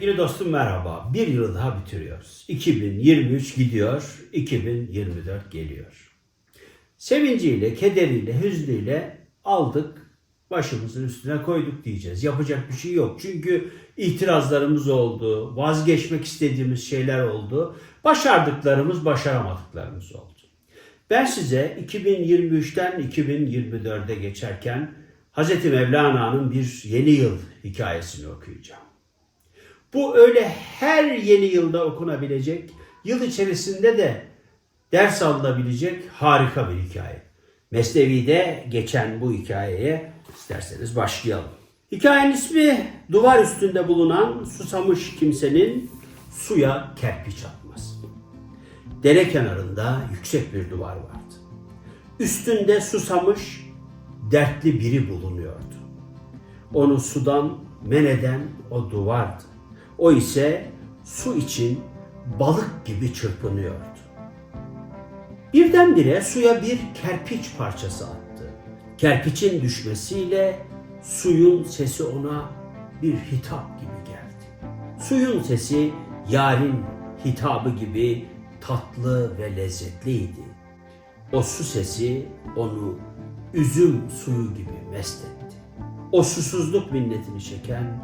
Sevgili dostum merhaba. Bir yılı daha bitiriyoruz. 2023 gidiyor, 2024 geliyor. Sevinciyle, kederiyle, hüznüyle aldık, başımızın üstüne koyduk diyeceğiz. Yapacak bir şey yok. Çünkü itirazlarımız oldu, vazgeçmek istediğimiz şeyler oldu. Başardıklarımız, başaramadıklarımız oldu. Ben size 2023'ten 2024'e geçerken Hz. Mevlana'nın bir yeni yıl hikayesini okuyacağım. Bu öyle her yeni yılda okunabilecek, yıl içerisinde de ders alınabilecek harika bir hikaye. Mesnevi'de geçen bu hikayeye isterseniz başlayalım. Hikayenin ismi duvar üstünde bulunan susamış kimsenin suya kerpiç atması. Dere kenarında yüksek bir duvar vardı. Üstünde susamış, dertli biri bulunuyordu. Onu sudan men eden o duvardı. O ise su için balık gibi çırpınıyordu. Birdenbire suya bir kerpiç parçası attı. Kerpiçin düşmesiyle suyun sesi ona bir hitap gibi geldi. Suyun sesi yarın hitabı gibi tatlı ve lezzetliydi. O su sesi onu üzüm suyu gibi mest etti. O susuzluk minnetini çeken,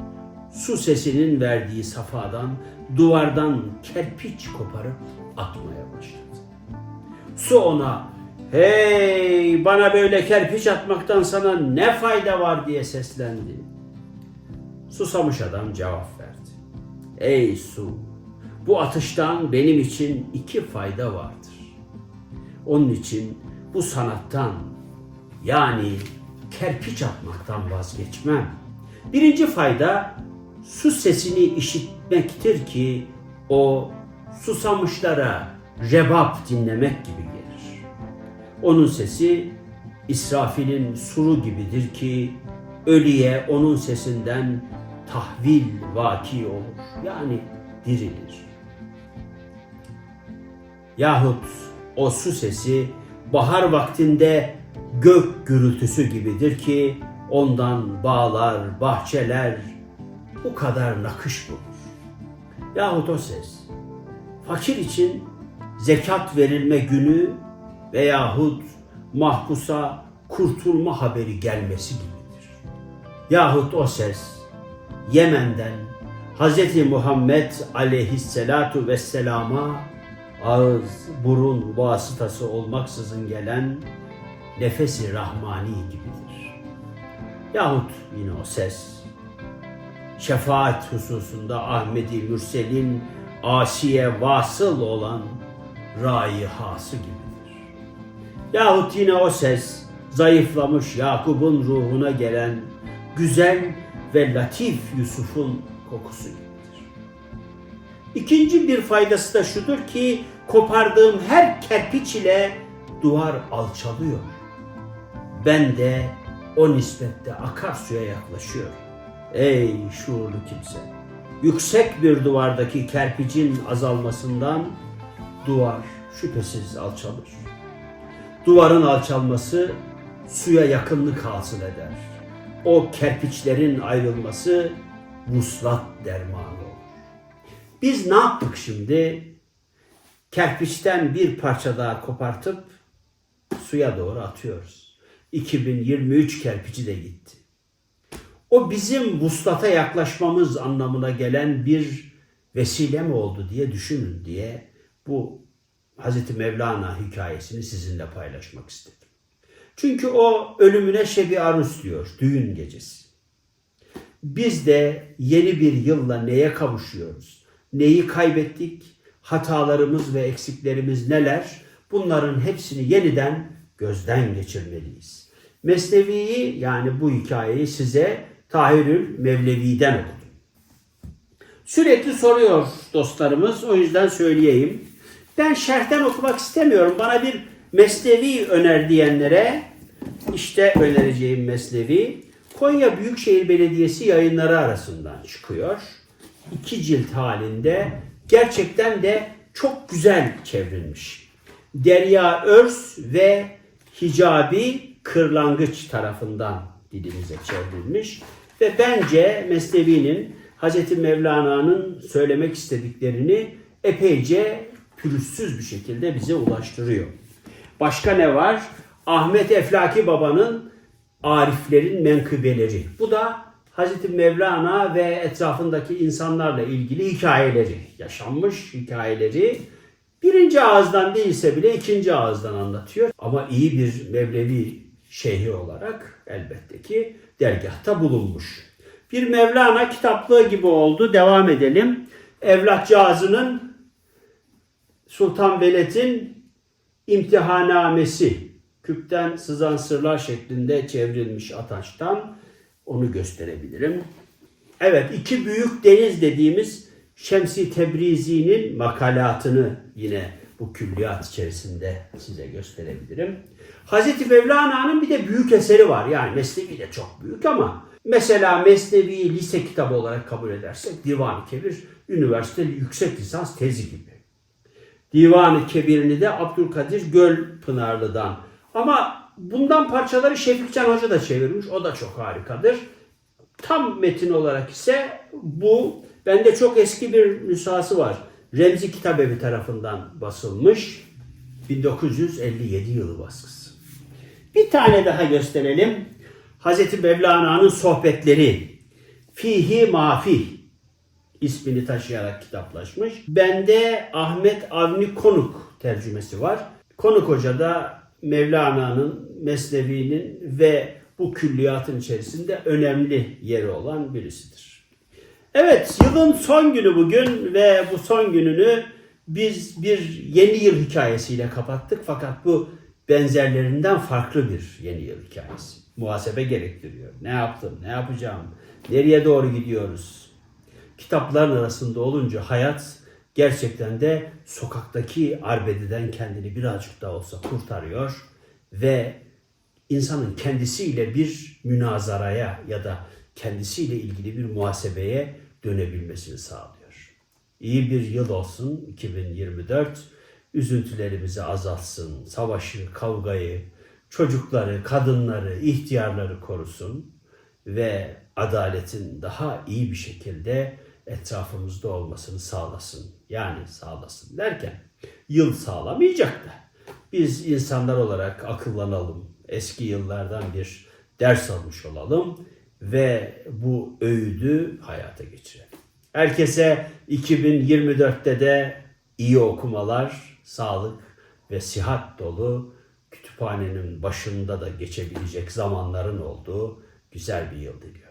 su sesinin verdiği safadan duvardan kerpiç koparıp atmaya başladı. Su ona hey bana böyle kerpiç atmaktan sana ne fayda var diye seslendi. Susamış adam cevap verdi. Ey su bu atıştan benim için iki fayda vardır. Onun için bu sanattan yani kerpiç atmaktan vazgeçmem. Birinci fayda su sesini işitmektir ki o susamışlara rebap dinlemek gibi gelir. Onun sesi İsrafil'in suru gibidir ki ölüye onun sesinden tahvil vaki olur. Yani dirilir. Yahut o su sesi bahar vaktinde gök gürültüsü gibidir ki ondan bağlar, bahçeler bu kadar nakış bulur. Yahut o ses fakir için zekat verilme günü veyahut mahpusa kurtulma haberi gelmesi gibidir. Yahut o ses Yemen'den Hz. Muhammed aleyhisselatu vesselama ağız, burun vasıtası olmaksızın gelen nefesi rahmani gibidir. Yahut yine o ses şefaat hususunda Ahmedi Mürsel'in asiye vasıl olan raihası gibidir. Yahut yine o ses zayıflamış Yakup'un ruhuna gelen güzel ve latif Yusuf'un kokusu gibidir. İkinci bir faydası da şudur ki kopardığım her kerpiç ile duvar alçalıyor. Ben de o nispette akarsuya yaklaşıyorum. Ey şuurlu kimse! Yüksek bir duvardaki kerpicin azalmasından duvar şüphesiz alçalır. Duvarın alçalması suya yakınlık hasıl eder. O kerpiçlerin ayrılması vuslat dermanı olur. Biz ne yaptık şimdi? Kerpiçten bir parça daha kopartıp suya doğru atıyoruz. 2023 kerpiçi de gitti. O bizim vuslata yaklaşmamız anlamına gelen bir vesile mi oldu diye düşünün diye bu Hazreti Mevlana hikayesini sizinle paylaşmak istedim. Çünkü o ölümüne şebi arus diyor, düğün gecesi. Biz de yeni bir yılla neye kavuşuyoruz? Neyi kaybettik? Hatalarımız ve eksiklerimiz neler? Bunların hepsini yeniden gözden geçirmeliyiz. Mesnevi'yi yani bu hikayeyi size Tahirül Mevlevi'den okudum. Sürekli soruyor dostlarımız o yüzden söyleyeyim. Ben şerhten okumak istemiyorum. Bana bir mesnevi öner diyenlere işte önereceğim mesnevi Konya Büyükşehir Belediyesi yayınları arasından çıkıyor. İki cilt halinde gerçekten de çok güzel çevrilmiş. Derya Örs ve Hicabi Kırlangıç tarafından dilimize çevrilmiş ve bence Mesnevi'nin Hazreti Mevlana'nın söylemek istediklerini epeyce pürüzsüz bir şekilde bize ulaştırıyor. Başka ne var? Ahmet Eflaki Baba'nın Ariflerin Menkıbeleri. Bu da Hazreti Mevlana ve etrafındaki insanlarla ilgili hikayeleri, yaşanmış hikayeleri birinci ağızdan değilse bile ikinci ağızdan anlatıyor. Ama iyi bir Mevlevi şeyhi olarak elbette ki dergahta bulunmuş. Bir Mevlana kitaplığı gibi oldu. Devam edelim. Evlatcağızının Sultan Veled'in imtihanamesi küpten sızan sırlar şeklinde çevrilmiş ataştan onu gösterebilirim. Evet iki büyük deniz dediğimiz Şemsi Tebrizi'nin makalatını yine bu külliyat içerisinde size gösterebilirim. Hazreti Mevlana'nın bir de büyük eseri var. Yani Mesnevi de çok büyük ama mesela Mesnevi lise kitabı olarak kabul edersek Divan-ı Kebir üniversite yüksek lisans tezi gibi. Divan-ı Kebir'ini de Abdülkadir Gölpınarlı'dan. Ama bundan parçaları Şefikcan Hoca da çevirmiş. O da çok harikadır. Tam metin olarak ise bu bende çok eski bir nüshası var. Remzi Kitabevi tarafından basılmış. 1957 yılı baskısı. Bir tane daha gösterelim. Hazreti Mevlana'nın sohbetleri. Fihi Mafih ismini taşıyarak kitaplaşmış. Bende Ahmet Avni Konuk tercümesi var. Konuk Hoca da Mevlana'nın, Mesnevi'nin ve bu külliyatın içerisinde önemli yeri olan birisidir. Evet, yılın son günü bugün ve bu son gününü biz bir yeni yıl hikayesiyle kapattık. Fakat bu benzerlerinden farklı bir yeni yıl hikayesi. Muhasebe gerektiriyor. Ne yaptım, ne yapacağım, nereye doğru gidiyoruz? kitapların arasında olunca hayat gerçekten de sokaktaki arbededen kendini birazcık da olsa kurtarıyor ve insanın kendisiyle bir münazaraya ya da kendisiyle ilgili bir muhasebeye dönebilmesini sağlıyor. İyi bir yıl olsun 2024. Üzüntülerimizi azaltsın, savaşı, kavgayı, çocukları, kadınları, ihtiyarları korusun ve adaletin daha iyi bir şekilde etrafımızda olmasını sağlasın. Yani sağlasın derken yıl sağlamayacak da biz insanlar olarak akıllanalım. Eski yıllardan bir ders almış olalım ve bu öğüdü hayata geçirelim. Herkese 2024'te de iyi okumalar, sağlık ve sihat dolu kütüphanenin başında da geçebilecek zamanların olduğu güzel bir yıl diliyorum.